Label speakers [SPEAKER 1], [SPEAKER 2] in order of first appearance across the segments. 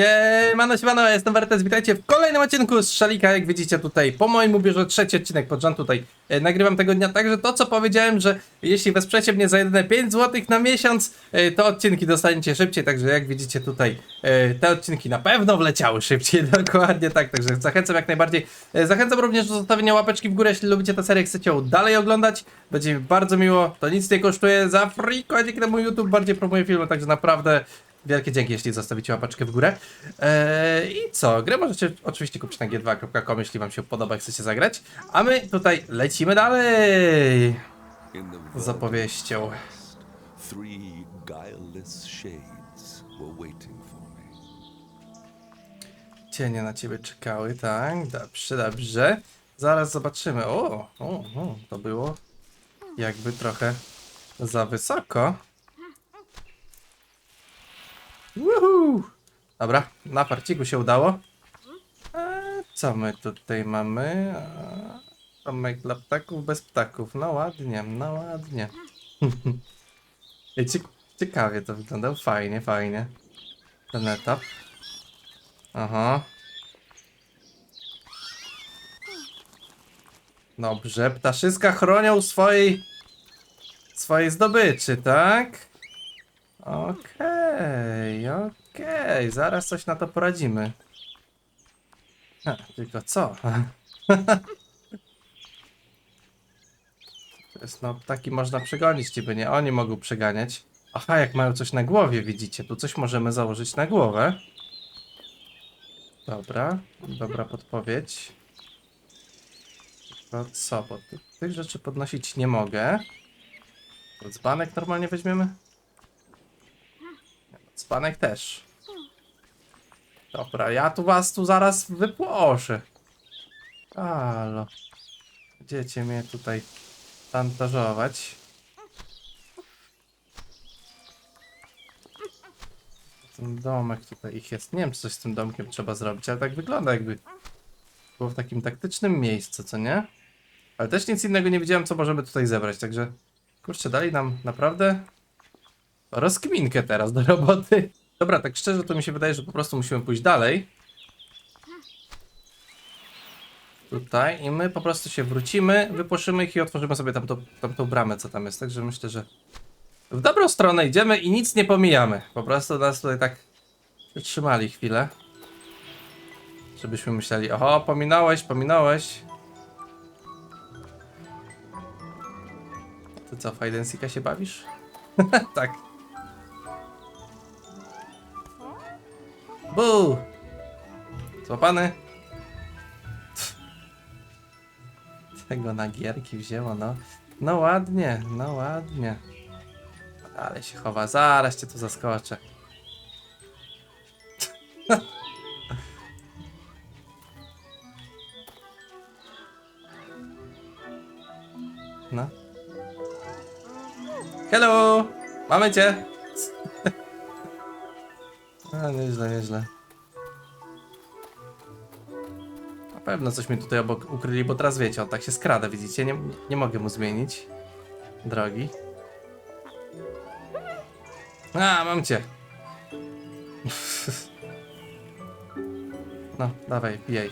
[SPEAKER 1] Siemano, siemano, ja jestem Wertes, witajcie w kolejnym odcinku z Szalika, jak widzicie tutaj, po moim ubiorze trzeci odcinek pod rząd tutaj e, nagrywam tego dnia, także to co powiedziałem, że jeśli wesprzecie mnie za jedyne 5 zł na miesiąc, e, to odcinki dostaniecie szybciej, także jak widzicie tutaj, e, te odcinki na pewno wleciały szybciej, dokładnie tak, także zachęcam jak najbardziej, e, zachęcam również do zostawienia łapeczki w górę, jeśli lubicie tę serię, chcecie ją dalej oglądać, będzie mi bardzo miło, to nic nie kosztuje, za free, dzięki temu YouTube bardziej promuje filmy, także naprawdę Wielkie dzięki, jeśli zostawicie łapeczkę w górę. Eee, I co? Grę możecie oczywiście kupić na g2.com, jeśli wam się podoba i chcecie zagrać. A my tutaj lecimy dalej z opowieścią. Cienie na ciebie czekały, tak? Dobrze, dobrze. Zaraz zobaczymy. O, o, o to było jakby trochę za wysoko. Woohoo! Dobra, na farciku się udało. A co my tutaj mamy? A, Domek dla ptaków bez ptaków. No ładnie, no ładnie. I cie- ciekawie to wygląda. Fajnie, fajnie. Ten etap. Aha. Dobrze, ptaszyska chronią swojej swojej zdobyczy, tak? Okej, okej, zaraz coś na to poradzimy. Ha, tylko co? To jest, no, ptaki można przegonić, niby nie oni mogą przeganiać. Aha, jak mają coś na głowie, widzicie, tu coś możemy założyć na głowę. Dobra, dobra podpowiedź. To co, bo ty, tych rzeczy podnosić nie mogę. Dzbanek normalnie weźmiemy? Dzbanek też. Dobra, ja tu was tu zaraz wypłoszę. Halo. Będziecie mnie tutaj szantażować. Ten domek tutaj ich jest. Nie wiem, czy coś z tym domkiem trzeba zrobić, ale tak wygląda jakby było w takim taktycznym miejscu, co nie? Ale też nic innego nie widziałem, co możemy tutaj zebrać, także kurczę, dali nam naprawdę rozkminkę teraz do roboty. Dobra, tak szczerze to mi się wydaje, że po prostu musimy pójść dalej. Tutaj i my po prostu się wrócimy, wypłoszymy ich i otworzymy sobie tamtą, tamtą bramę, co tam jest. Także myślę, że w dobrą stronę idziemy i nic nie pomijamy. Po prostu nas tutaj tak wytrzymali chwilę. Żebyśmy myśleli, oho, pominąłeś, pominąłeś. Ty co, w się bawisz? tak. Bu! Złapany. Tego na gierki wzięło, no. No ładnie, no ładnie. Ale się chowa, zaraz cię tu zaskoczę. No. Hello! Mamy cię! A, nieźle, nieźle. Na pewno coś mi tutaj obok ukryli, bo teraz wiecie, on tak się skrada, widzicie? Nie, nie mogę mu zmienić. Drogi. A, mam cię. No, dawaj, bijaj.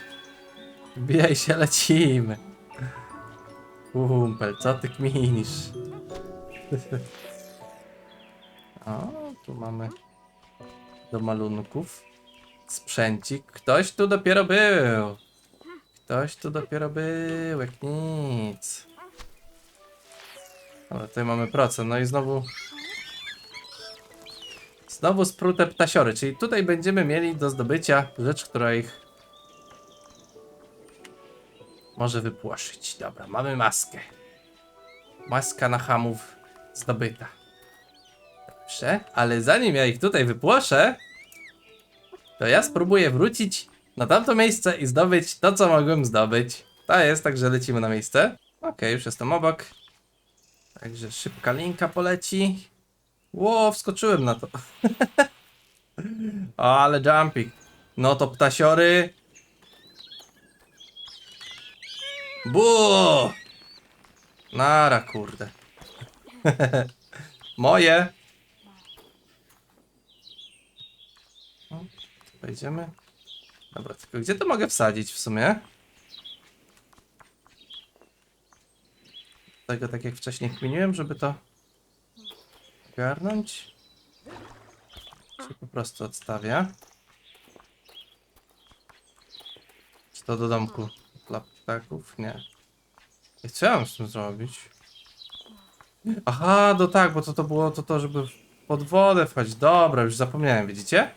[SPEAKER 1] Bijaj się, lecimy. Kumpel, co ty kminisz? Do malunków. Sprzęcik. Ktoś tu dopiero był. Ktoś tu dopiero był, jak nic. Ale tutaj mamy procent, no i znowu... Znowu sprute ptasiory, czyli tutaj będziemy mieli do zdobycia rzecz, która ich może wypłoszyć. Dobra, mamy maskę. Maska na hamów zdobyta. Dobrze, ale zanim ja ich tutaj wypłoszę, to ja spróbuję wrócić na tamto miejsce i zdobyć to, co mogłem zdobyć. To jest, także lecimy na miejsce. Okej, już jestem obok. Także szybka linka poleci. Ło, wskoczyłem na to. o, ale jumping. No to ptasiory. Bu! Nara, kurde. Moje. Wejdziemy. Dobra, tylko gdzie to mogę wsadzić w sumie? Tego tak jak wcześniej kminiłem, żeby to ogarnąć. Czy po prostu odstawię? Czy to do domku dla ptaków? Nie. I co ja mam z tym zrobić? Aha, no tak, bo to, to było to, to, żeby pod wodę wchodzić. Dobra, już zapomniałem, widzicie?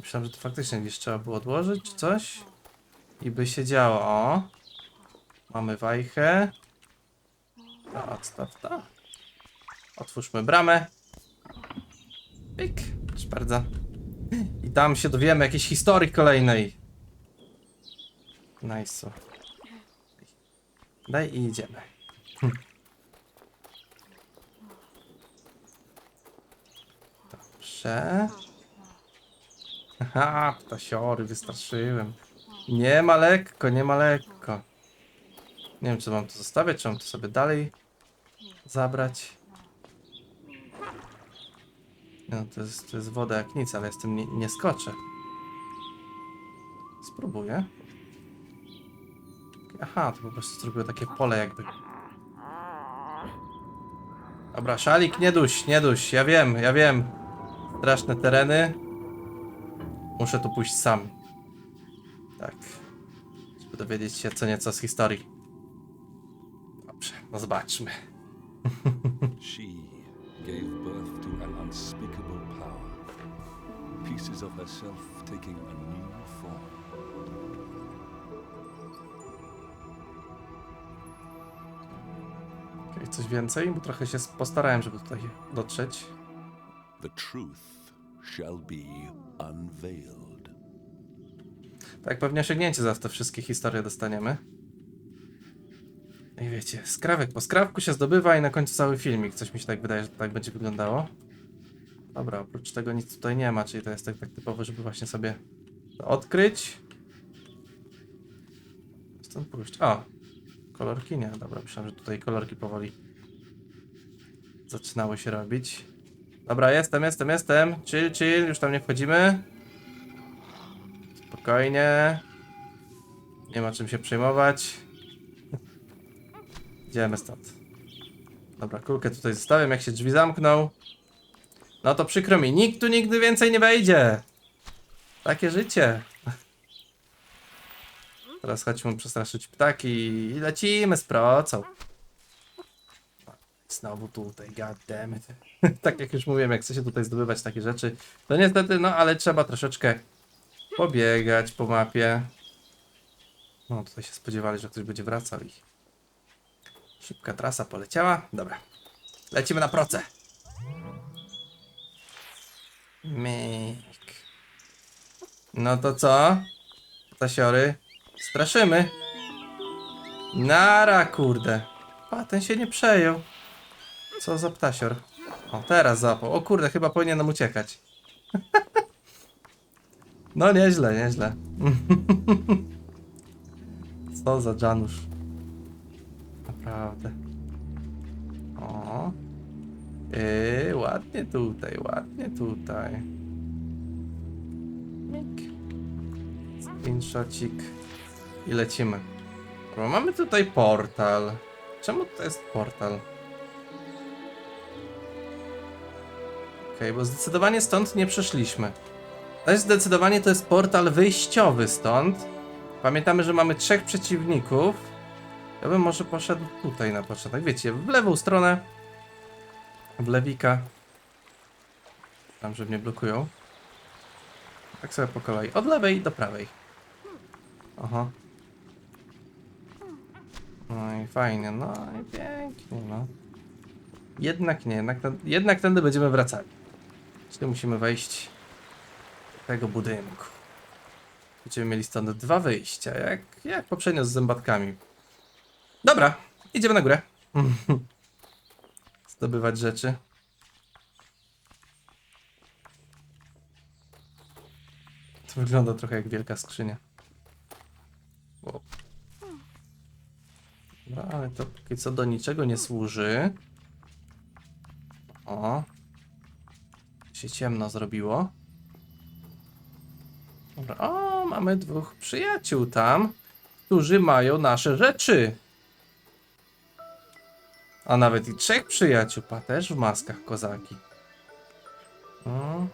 [SPEAKER 1] Myślałem, że to faktycznie gdzieś trzeba było odłożyć, czy coś. I by się działo. O. Mamy wajchę. To odstaw. Otwórzmy bramę. Proszę bardzo. I tam się dowiemy jakiejś historii kolejnej. Nice. Daj i idziemy. Dobrze. Aha, ptasiory, wystraszyłem. Nie ma lekko, nie ma lekko. Nie wiem, czy mam to zostawiać, czy mam to sobie dalej zabrać. No, to jest, to jest woda jak nic, ale tym nie, nie skoczę. Spróbuję. Aha, to po prostu zrobiło takie pole jakby. Dobra, szalik, nie duś, nie duś. Ja wiem, ja wiem. Straszne tereny. Muszę tu pójść sam. Tak. Żeby dowiedzieć się co nieco z historii. Dobrze, no zobaczmy.
[SPEAKER 2] She gave birth to an unspeakable power. Pieces of herself taking a new form.
[SPEAKER 1] Okay, coś więcej, bo trochę się postarałem, żeby tutaj dotrzeć.
[SPEAKER 2] The truth shall be unveiled.
[SPEAKER 1] Tak, pewnie osiągnięcie za te wszystkie historie dostaniemy. I wiecie, skrawek po skrawku się zdobywa i na końcu cały filmik. Coś mi się tak wydaje, że tak będzie wyglądało. Dobra, oprócz tego nic tutaj nie ma, czyli to jest tak, tak typowe, żeby właśnie sobie to odkryć. Stąd pójść. O! Kolorki nie, dobra, myślałem, że tutaj kolorki powoli zaczynały się robić. Dobra, jestem, jestem, jestem. Chill, chill, już tam nie wchodzimy. Spokojnie. Nie ma czym się przejmować. Idziemy stąd. Dobra, kulkę tutaj zostawiam, jak się drzwi zamkną. No to przykro mi, nikt tu nigdy więcej nie wejdzie. Takie życie. Teraz chodźmy przestraszyć ptaki i lecimy z procą. Znowu tutaj, goddammit. tak jak już mówiłem, jak chce się tutaj zdobywać takie rzeczy, to niestety, no ale trzeba troszeczkę pobiegać po mapie. No, tutaj się spodziewali, że ktoś będzie wracał i... Szybka trasa poleciała. Dobra. Lecimy na proce. Myk. No to co? Tasiory. Straszymy. Nara, kurde. A, ten się nie przejął. Co za ptasior. O, teraz zapał. O kurde, chyba powinienem uciekać. No nieźle, nieźle. Co za Janusz. Naprawdę. O. Yy, ładnie tutaj, ładnie tutaj. Screenshotcik. I lecimy. Bo mamy tutaj portal. Czemu to jest portal? Bo zdecydowanie stąd nie przeszliśmy. To jest zdecydowanie to jest portal wyjściowy stąd. Pamiętamy, że mamy trzech przeciwników. Ja bym może poszedł tutaj na początek. Wiecie, w lewą stronę. W lewika. Tam, że mnie blokują. Tak sobie po kolei. Od lewej do prawej. Aha. No i fajnie, no i pięknie, no. Jednak nie, jednak, jednak tędy będziemy wracali. Czyli musimy wejść do tego budynku. Będziemy mieli stąd dwa wyjścia, jak, jak poprzednio z zębatkami. Dobra, idziemy na górę. Zdobywać rzeczy. To wygląda trochę jak wielka skrzynia. Dobra, ale to póki co do niczego nie służy. O. Się ciemno zrobiło. Dobra, o, mamy dwóch przyjaciół tam, którzy mają nasze rzeczy. A nawet i trzech przyjaciół, pa też w maskach kozaki. O.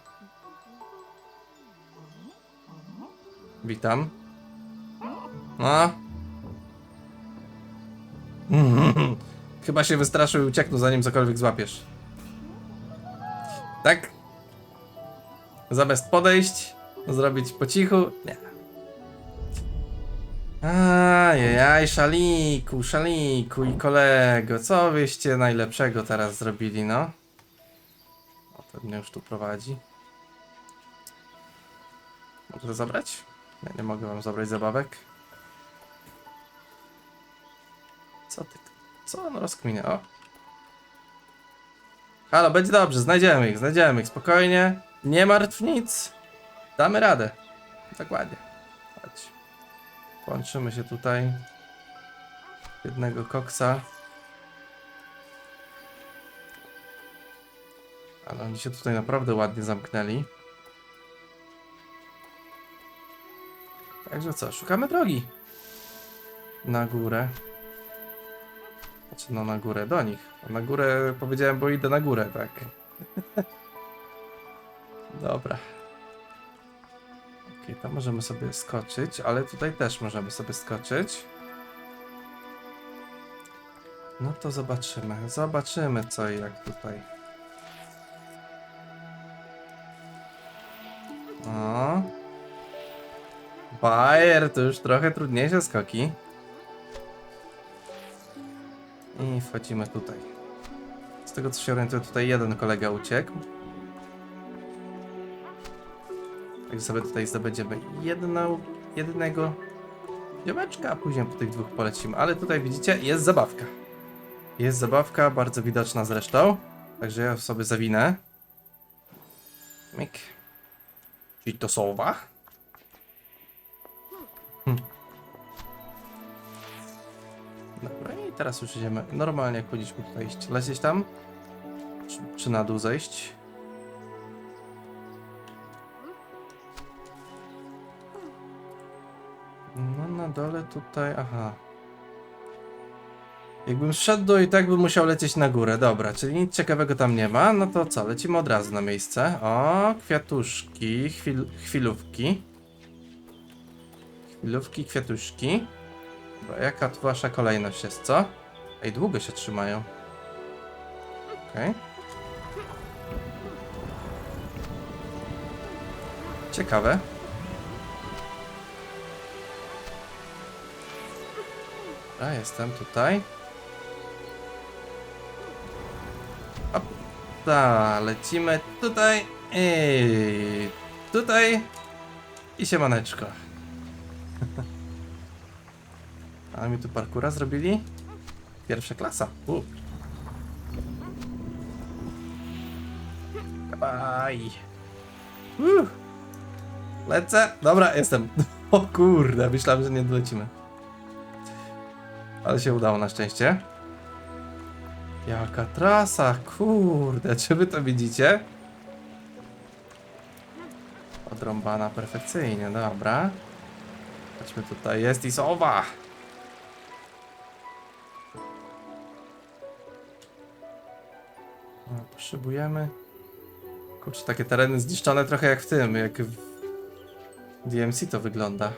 [SPEAKER 1] Witam. No. Chyba się wystraszył i ucieknął zanim cokolwiek złapiesz. Tak? Zamiast podejść, zrobić po cichu. Nie. Ajajaj, szaliku, szaliku i kolego, co wyście najlepszego teraz zrobili, no? O, to mnie już tu prowadzi. Mogę to zabrać? Nie, nie mogę wam zabrać zabawek. Co ty? Co on rozkminia? O. Halo, będzie dobrze, znajdziemy ich, znajdziemy ich, spokojnie. Nie martw nic. Damy radę. Dokładnie. Chodź. Łączymy się tutaj. Jednego koksa. Ale oni się tutaj naprawdę ładnie zamknęli. Także co, szukamy drogi. Na górę. Znaczy no na górę, do nich. A na górę powiedziałem, bo idę na górę, tak. Dobra. Okej, tam możemy sobie skoczyć, ale tutaj też możemy sobie skoczyć. No to zobaczymy. Zobaczymy co i jak tutaj. O. Bayer to już trochę trudniejsze skoki. I wchodzimy tutaj. Z tego co się orientuję, tutaj jeden kolega uciekł. Także sobie tutaj zdobędziemy jedną, jednego ziomeczka, a później po tych dwóch polecimy. Ale tutaj widzicie, jest zabawka. Jest zabawka, bardzo widoczna zresztą. Także ja sobie zawinę. Myk. Czyli to sowa. Hm. Dobra, i teraz już idziemy normalnie, jak powinniśmy tutaj iść. Lecieć tam? Czy, czy na dół zejść? Dole tutaj, aha. Jakbym szedł do i tak bym musiał lecieć na górę. Dobra, czyli nic ciekawego tam nie ma. No to co, lecimy od razu na miejsce. O, kwiatuszki, chwil, chwilówki. Chwilówki, kwiatuszki. Dobra, jaka tu wasza kolejność jest, co? Ej, długo się trzymają. Okej. Ciekawe. A, jestem tutaj. Ta, lecimy tutaj. I tutaj. I siemaneczko. A mi tu parkura zrobili? Pierwsza klasa. U. Uh. Lecę. Dobra, jestem. O kurde, myślałem, że nie dolecimy. Ale się udało na szczęście. Jaka trasa, kurde, czy wy to widzicie? Odrąbana perfekcyjnie, dobra. Chodźmy tutaj, jest i sowa. No, potrzebujemy... Kurczę, takie tereny zniszczone trochę jak w tym, jak w DMC to wygląda.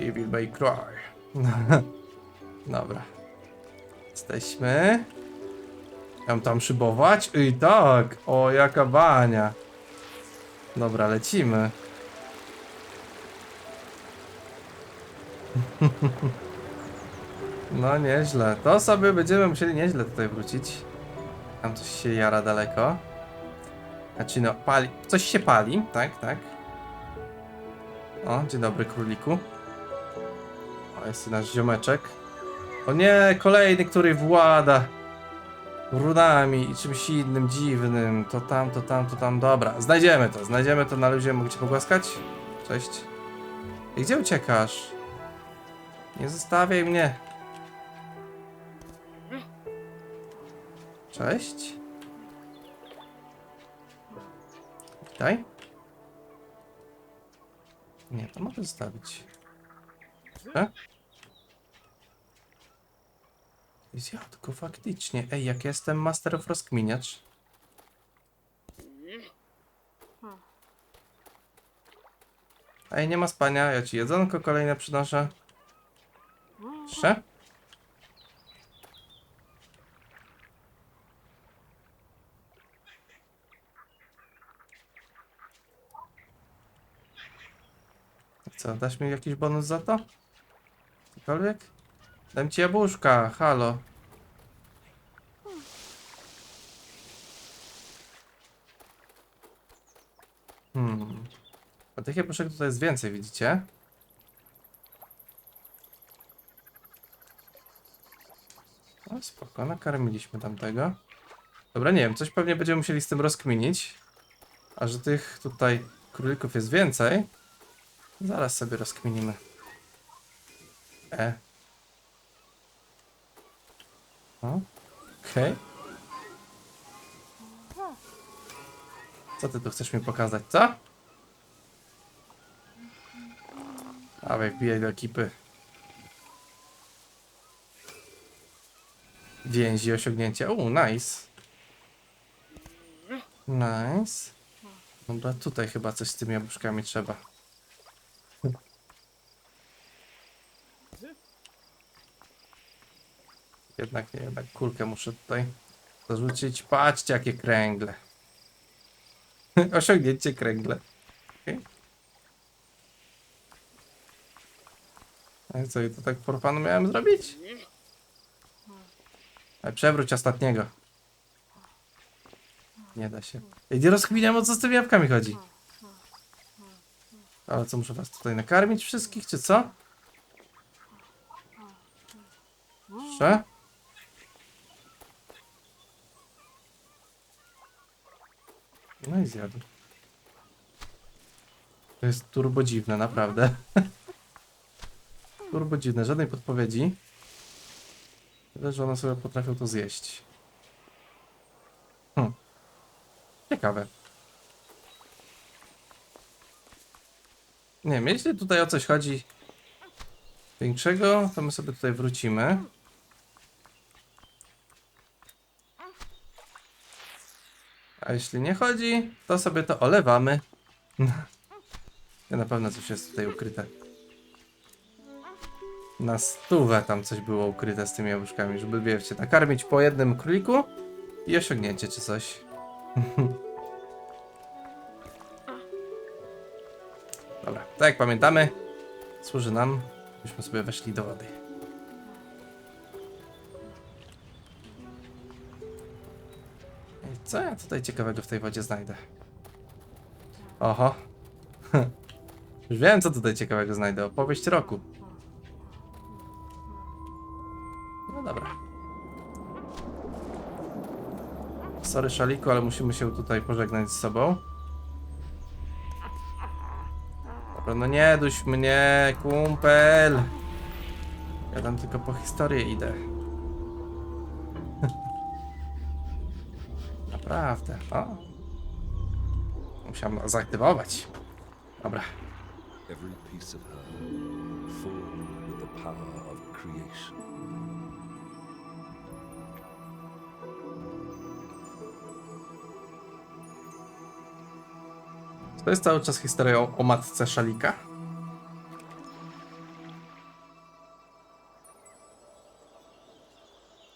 [SPEAKER 1] Evil May Cry. Dobra. Jesteśmy. Mam tam szybować? I tak! O, jaka bania! Dobra, lecimy. No nieźle. To sobie będziemy musieli nieźle tutaj wrócić. Tam coś się jara daleko. Znaczy no, pali. Coś się pali, tak, tak. O, dzień dobry króliku. O, jest nasz ziomeczek. O nie, kolejny, który włada runami i czymś innym dziwnym. To tam, to tam, to tam. Dobra, znajdziemy to, znajdziemy to na luzie. Mogę cię pogłaskać? Cześć. I gdzie uciekasz? Nie zostawiaj mnie. Cześć. Witaj. Nie, to mogę zostawić. E? Zjadko, faktycznie. Ej, jak jestem Master of Rozkminiacz. Ej, nie ma spania, ja ci jedzonko kolejne przynoszę. Jeszcze? Co, dasz mi jakiś bonus za to? Cokolwiek? Dam ci jabłuszka, halo. Hmm. A tych jabłuszek tutaj jest więcej, widzicie? O, spoko, nakarmiliśmy tamtego. Dobra, nie wiem, coś pewnie będziemy musieli z tym rozkminić. A że tych tutaj królików jest więcej, zaraz sobie rozkminimy. E. O, okej. Co ty tu chcesz mi pokazać, co? Dawaj, wbijaj do ekipy. Więzi osiągnięcia. U, nice. Nice. Dobra, tutaj chyba coś z tymi jabłuszkami trzeba. Jednak nie, jednak kulkę muszę tutaj zarzucić. Patrzcie, jakie kręgle. Osiągnięcie kręgle. Okay. A co, i to tak por panu miałem zrobić? Ale przewróć ostatniego. Nie da się. Ej, nie rozkminiam o co z tymi jabłkami chodzi. Ale co, muszę was tutaj nakarmić wszystkich, czy co? Jeszcze? No i zjadł. To jest turbo dziwne, naprawdę. turbo dziwne, żadnej podpowiedzi. Tyle, że one sobie potrafią to zjeść. Hm. Ciekawe. Nie wiem, jeśli tutaj o coś chodzi większego, to my sobie tutaj wrócimy. A jeśli nie chodzi, to sobie to olewamy. Ja na pewno coś jest tutaj ukryte. Na stówę tam coś było ukryte z tymi jabłuszkami, żeby wiecie, nakarmić po jednym króliku i osiągnięcie czy coś. Dobra, tak jak pamiętamy, służy nam, byśmy sobie weszli do wody. Co ja tutaj ciekawego w tej wodzie znajdę? Oho. Już wiem, co tutaj ciekawego znajdę. Opowieść roku. No dobra. Sorry, Szaliku, ale musimy się tutaj pożegnać z sobą. Dobra, no nie duś mnie, kumpel. Ja tam tylko po historię idę. Naprawdę, o. Musiałem zaaktywować. Dobra.
[SPEAKER 2] Every piece of her full with the power of creation.
[SPEAKER 1] To jest cały czas historia o, o matce Szalika.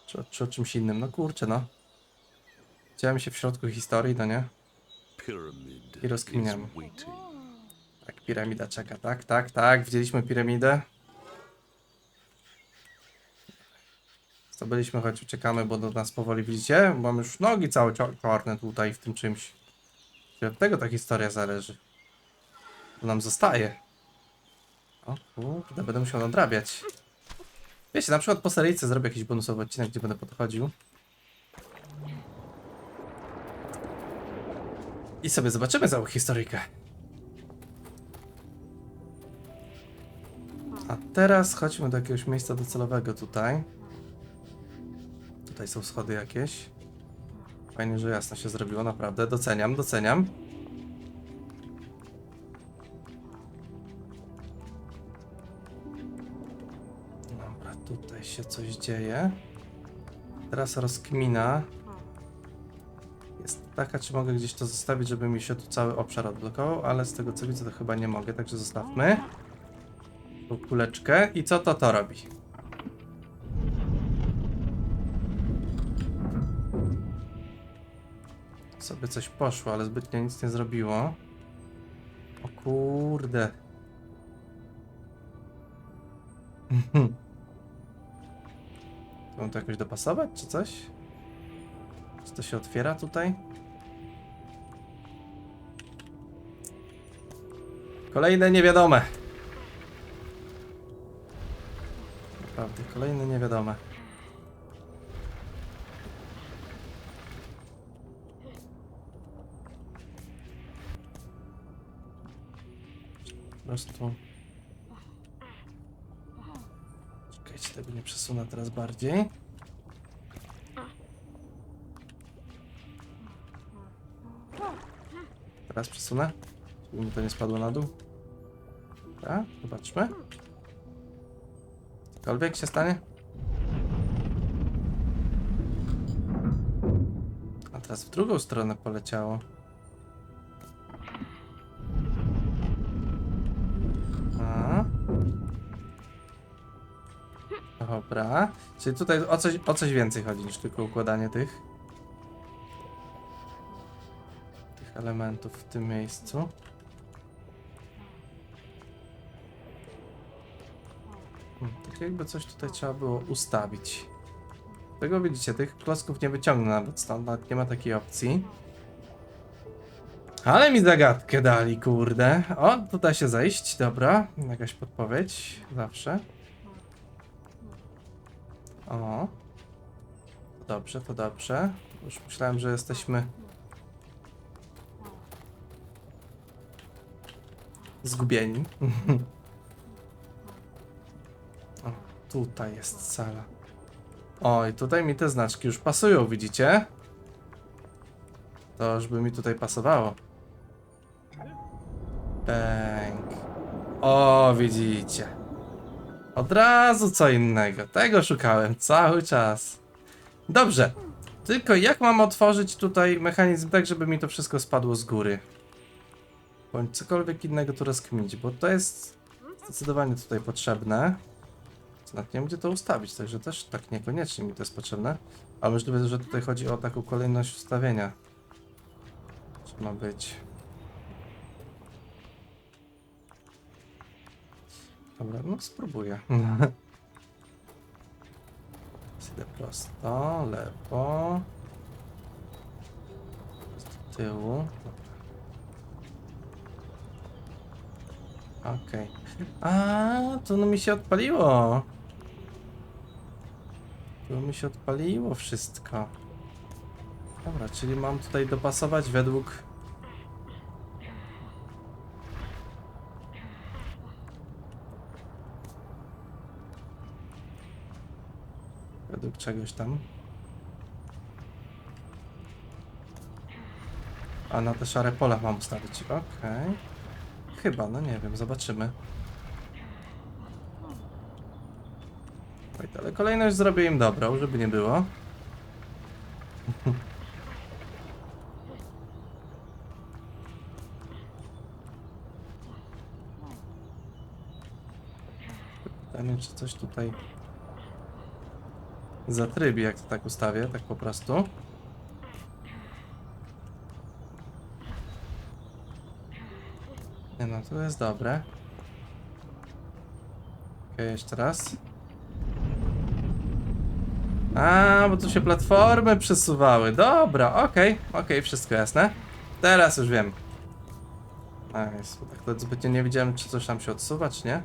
[SPEAKER 1] Czy, czy o czymś innym? No kurczę, no. Działy się w środku historii, no nie? I
[SPEAKER 2] waiting.
[SPEAKER 1] Tak, piramida czeka. Tak, tak, tak. Widzieliśmy piramidę. Zdobyliśmy, choć uciekamy, bo do nas powoli widzicie. Mam już nogi całe czarne tutaj w tym czymś. I od tego ta historia zależy. To nam zostaje. O kurde, będę musiał nadrabiać. Wiecie, na przykład po seryjce zrobię jakiś bonusowy odcinek, gdzie będę podchodził. I sobie zobaczymy całą historyjkę. A teraz chodźmy do jakiegoś miejsca docelowego tutaj. Tutaj są schody jakieś. Fajnie, że jasno się zrobiło, naprawdę. Doceniam, doceniam. Dobra, tutaj się coś dzieje. Teraz rozkmina jest taka, czy mogę gdzieś to zostawić, żeby mi się tu cały obszar odblokował, ale z tego co widzę to chyba nie mogę, także zostawmy. Tą kuleczkę. I co to to robi? Sobie coś poszło, ale zbytnio nic nie zrobiło. O kurde. To mam to jakoś dopasować, czy coś? Czy to się otwiera tutaj? Kolejne niewiadome. Naprawdę, kolejne niewiadome. Po prostu... Czekajcie, tego nie przesunę teraz bardziej. Teraz przesunę, mi to nie spadło na dół. Zobaczmy. Cokolwiek się stanie. A teraz w drugą stronę poleciało. A. Dobra. Czyli tutaj o coś, o coś więcej chodzi niż tylko układanie tych tych elementów w tym miejscu. Tak jakby coś tutaj trzeba było ustawić. Tego widzicie, tych klocków nie wyciągnę nawet stąd, nawet nie ma takiej opcji. Ale mi zagadkę dali, kurde. O, tutaj się zejść, dobra. Jakaś podpowiedź, zawsze. O. To dobrze, to dobrze. Już myślałem, że jesteśmy... Zgubieni. tutaj jest sala. O, i tutaj mi te znaczki już pasują, widzicie? To już by mi tutaj pasowało. Bęk. O, widzicie. Od razu co innego. Tego szukałem cały czas. Dobrze. Tylko jak mam otworzyć tutaj mechanizm tak, żeby mi to wszystko spadło z góry? Bądź cokolwiek innego tu rozkminić, bo to jest zdecydowanie tutaj potrzebne. Nawet nie wiem, gdzie to ustawić, także też tak niekoniecznie mi to jest potrzebne. A możliwe, że tutaj chodzi o taką kolejność ustawienia. Czy ma być? Dobra, no spróbuję. Idę prosto, lewo. Z tyłu. Okej. A, to no mi się odpaliło. To mi się odpaliło wszystko. Dobra, czyli mam tutaj dopasować według... Według czegoś tam. A na te szare pola mam ustawić. Okej. Chyba, no nie wiem, zobaczymy. Ale kolejność zrobię im dobrą, żeby nie było. Pytanie, czy coś tutaj zatrybi, jak to tak ustawię, tak po prostu. Nie no, to jest dobre. Okej, jeszcze raz. A, bo tu się platformy przesuwały. Dobra, okej, okej, wszystko jasne. Teraz już wiem. Nice. bo Tak to zbytnio nie wiedziałem, czy coś tam się odsuwa, czy nie.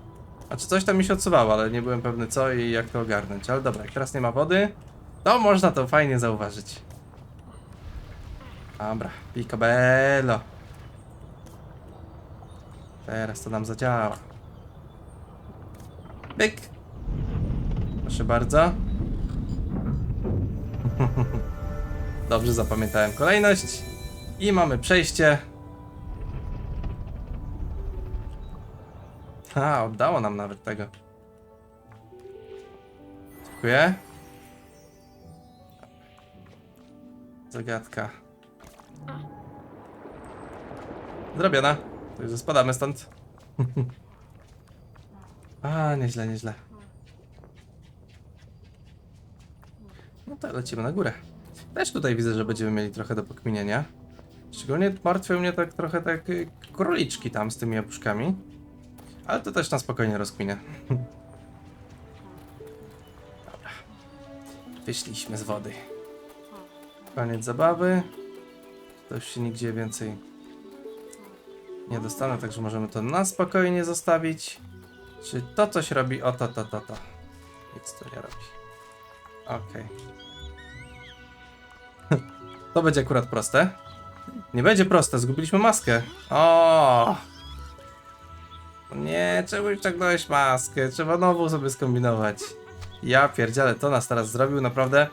[SPEAKER 1] A czy coś tam mi się odsuwało, ale nie byłem pewny co i jak to ogarnąć. Ale dobra, jak teraz nie ma wody, to można to fajnie zauważyć. Dobra, picobello. Teraz to nam zadziała. Pyk. Proszę bardzo. Dobrze zapamiętałem kolejność. I mamy przejście. A, oddało nam nawet tego. Dziękuję. Zagadka. Zrobiona. Także spadamy stąd. A, nieźle, nieźle. No to lecimy na górę. Też tutaj widzę, że będziemy mieli trochę do pokminienia. Szczególnie martwią mnie tak trochę tak y, króliczki tam z tymi jabłuszkami. Ale to też na spokojnie rozkminię. Dobra. Wyszliśmy z wody. Koniec zabawy. To już się nigdzie więcej nie dostanę, także możemy to na spokojnie zostawić. Czy to coś robi? O, to, to, to, to. Nic to nie robi. Okej. To będzie akurat proste. Nie będzie proste, zgubiliśmy maskę. O! Nie, czemu ściągnąłeś maskę? Trzeba nową sobie skombinować. Ja pierdzielę, to nas teraz zrobił naprawdę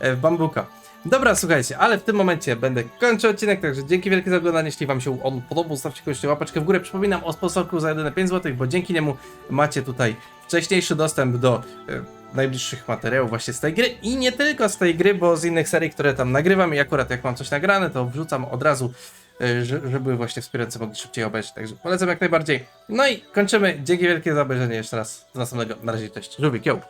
[SPEAKER 1] e, w bambuka. Dobra, słuchajcie, ale w tym momencie będę kończył odcinek, także dzięki wielkie za oglądanie. Jeśli wam się on podobał, zostawcie koniecznie łapeczkę w górę. Przypominam o sponsorku za jedyne 5 zł, bo dzięki niemu macie tutaj wcześniejszy dostęp do e, najbliższych materiałów właśnie z tej gry i nie tylko z tej gry, bo z innych serii, które tam nagrywam i akurat jak mam coś nagrane, to wrzucam od razu, e, że- żeby właśnie wspierający mogli szybciej obejrzeć, także polecam jak najbardziej. No i kończymy. Dzięki wielkie za obejrzenie jeszcze raz. Do następnego. Na razie, cześć. Żółwik, yo!